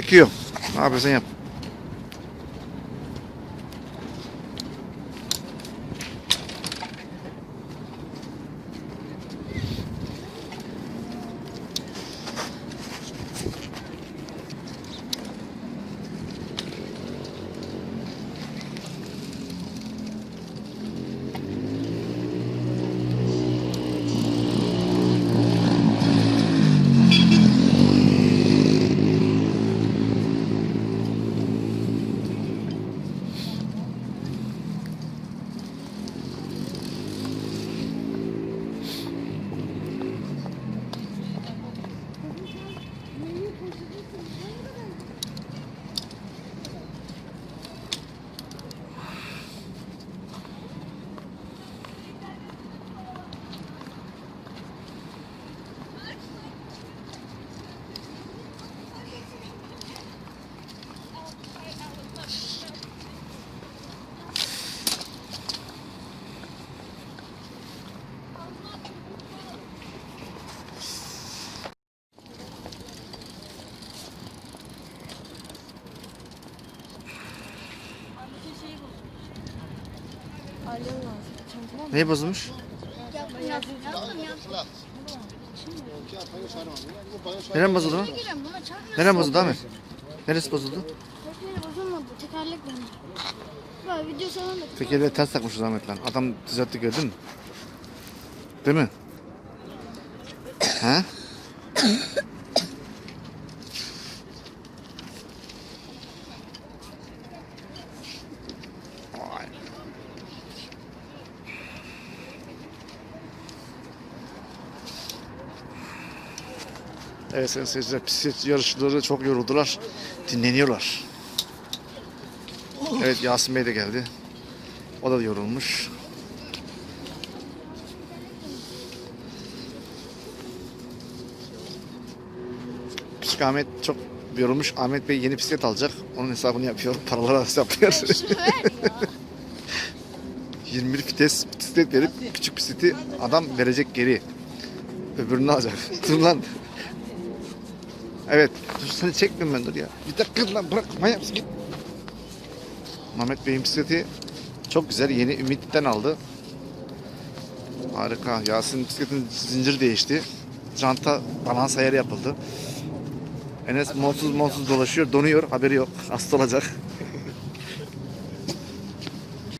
Aqui, ó. Abre exemplo. Neyi bozulmuş? Neren bozuldu. Neren bozuldu Ahmet? Neresi bozuldu? Tekerlek video. Tekerleği ters takmışız Ahmet lan. Adam düzeltti gördün mü? Değil mi? He? Evet sayın seyirciler bisiklet yarışçıları çok yoruldular. Dinleniyorlar. Evet Yasin Bey de geldi. O da yorulmuş. Küçük Ahmet çok yorulmuş. Ahmet Bey yeni bisiklet alacak. Onun hesabını yapıyor. Paraları hesaplıyor. Şunu ver ya. 21 vites bisiklet verip küçük bisikleti adam verecek geri. Öbürünü alacak. dur lan. Evet. Dur seni çekmiyorum ben dur ya. Bir dakika lan bırak. Manyak mısın? Git. Mehmet Bey'in bisikleti çok güzel. Yeni Ümit'ten aldı. Harika. Yasin bisikletin zinciri değişti. Janta balans ayarı yapıldı. Enes monsuz monsuz dolaşıyor. Donuyor. Haberi yok. Hasta olacak.